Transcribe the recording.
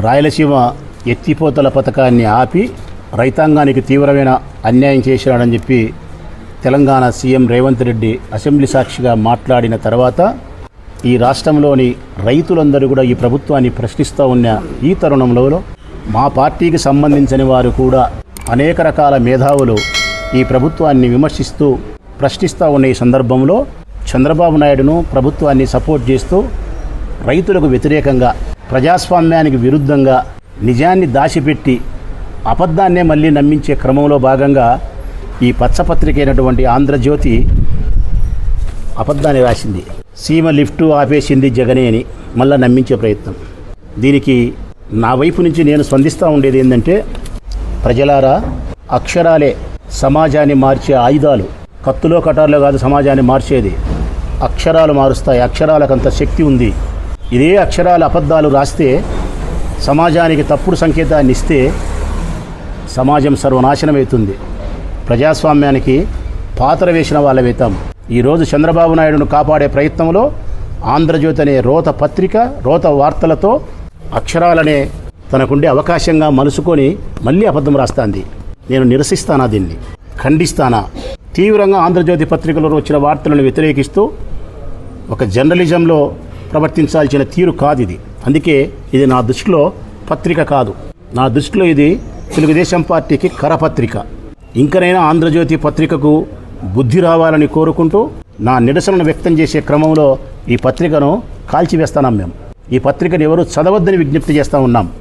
రాయలసీమ ఎత్తిపోతల పథకాన్ని ఆపి రైతాంగానికి తీవ్రమైన అన్యాయం చేశాడని చెప్పి తెలంగాణ సీఎం రేవంత్ రెడ్డి అసెంబ్లీ సాక్షిగా మాట్లాడిన తర్వాత ఈ రాష్ట్రంలోని రైతులందరూ కూడా ఈ ప్రభుత్వాన్ని ప్రశ్నిస్తూ ఉన్న ఈ తరుణంలో మా పార్టీకి సంబంధించిన వారు కూడా అనేక రకాల మేధావులు ఈ ప్రభుత్వాన్ని విమర్శిస్తూ ప్రశ్నిస్తూ ఉన్న ఈ సందర్భంలో చంద్రబాబు నాయుడును ప్రభుత్వాన్ని సపోర్ట్ చేస్తూ రైతులకు వ్యతిరేకంగా ప్రజాస్వామ్యానికి విరుద్ధంగా నిజాన్ని దాచిపెట్టి అబద్ధాన్నే మళ్ళీ నమ్మించే క్రమంలో భాగంగా ఈ పచ్చపత్రిక అయినటువంటి ఆంధ్రజ్యోతి అబద్ధాన్ని రాసింది. సీమ లిఫ్టు ఆపేసింది జగనే అని మళ్ళీ నమ్మించే ప్రయత్నం. దీనికి నా వైపు నుంచి నేను స్పందిస్తూ ఉండేది ఏంటంటే ప్రజలారా అక్షరాలే సమాజాన్ని మార్చే ఆయుధాలు. కత్తులో కటార్లో కాదు సమాజాన్ని మార్చేది. అక్షరాలు మారుస్తాయి. అక్షరాలకు అంత శక్తి ఉంది. ఇదే అక్షరాలు అబద్ధాలు రాస్తే సమాజానికి తప్పుడు సంకేతాన్ని ఇస్తే సమాజం సర్వనాశనమవుతుంది. ప్రజాస్వామ్యానికి పాత్ర వేసిన వాళ్ళమవుతాం ఈరోజు చంద్రబాబు నాయుడును కాపాడే ప్రయత్నంలో ఆంధ్రజ్యోతి అనే రోత పత్రిక రోత వార్తలతో అక్షరాలనే తనకుండే అవకాశంగా మలుసుకొని మళ్ళీ అబద్ధం రాస్తాంది. నేను నిరసిస్తానా దీన్ని? ఖండిస్తానా? తీవ్రంగా ఆంధ్రజ్యోతి పత్రికలో వచ్చిన వార్తలను వ్యతిరేకిస్తూ ఒక జర్నలిజంలో ప్రవర్తించాల్సిన తీరు కాదు ఇది అందుకే ఇది నా దృష్టిలో పత్రిక కాదు. నా దృష్టిలో ఇది తెలుగుదేశం పార్టీకి కరపత్రిక. ఇంకనైనా ఆంధ్రజ్యోతి పత్రికకు బుద్ధి రావాలని కోరుకుంటూ నా నిరసనను వ్యక్తం చేసే క్రమంలో ఈ పత్రికను కాల్చివేస్తాం మేము ఈ పత్రికను ఎవరు చదవద్దని విజ్ఞప్తి చేస్తూ ఉన్నాం.